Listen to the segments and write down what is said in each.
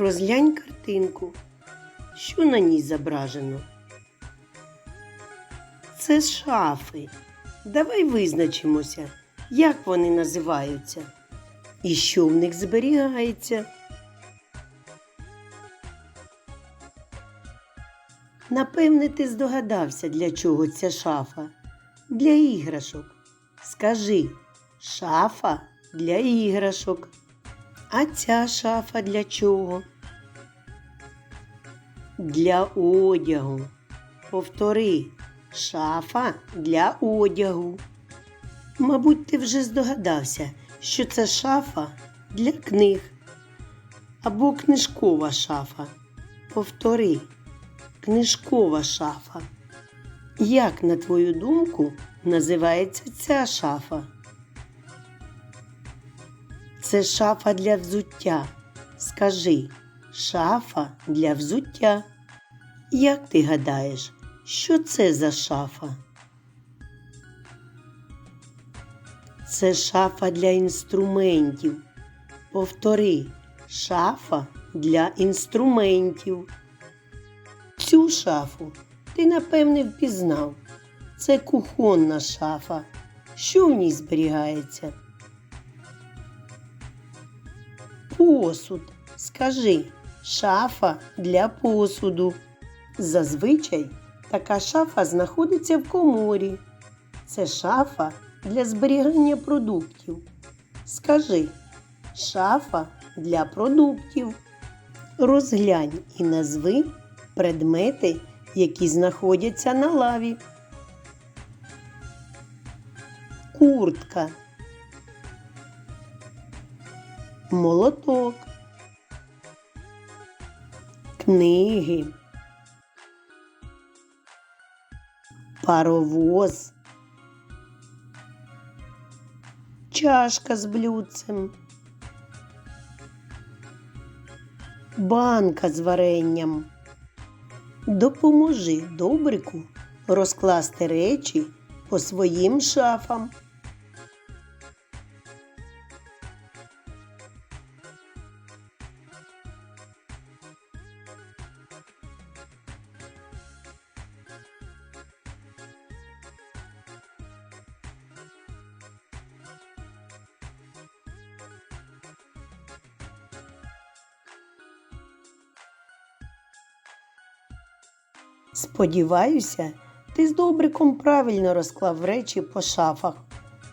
Розглянь картинку. Що на ній зображено? Це шафи. Давай визначимося, як вони називаються і що в них зберігається. Напевне, ти здогадався, для чого ця шафа? Для іграшок. Скажи, шафа для іграшок. А ця шафа для чого? Для одягу. Повтори, шафа для одягу. Мабуть, ти вже здогадався, що це шафа для книг або книжкова шафа. Повтори, книжкова шафа. Як, на твою думку, називається ця шафа? Це шафа для взуття. Скажи, шафа для взуття. Як ти гадаєш, що це за шафа? Це шафа для інструментів. Повтори, шафа для інструментів. Цю шафу ти напевне впізнав. Це кухонна шафа. Що в ній зберігається? Посуд. Скажи, шафа для посуду. Зазвичай така шафа знаходиться в коморі. Це шафа для зберігання продуктів. Скажи, шафа для продуктів. Розглянь і назви предмети, які знаходяться на лаві. Куртка. Молоток. Книги. Паровоз. Чашка з блюдцем. Банка з варенням. Допоможи добрику розкласти речі по своїм шафам. Сподіваюся, ти з добриком правильно розклав речі по шафах.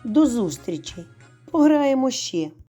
До зустрічі! Пограємо ще.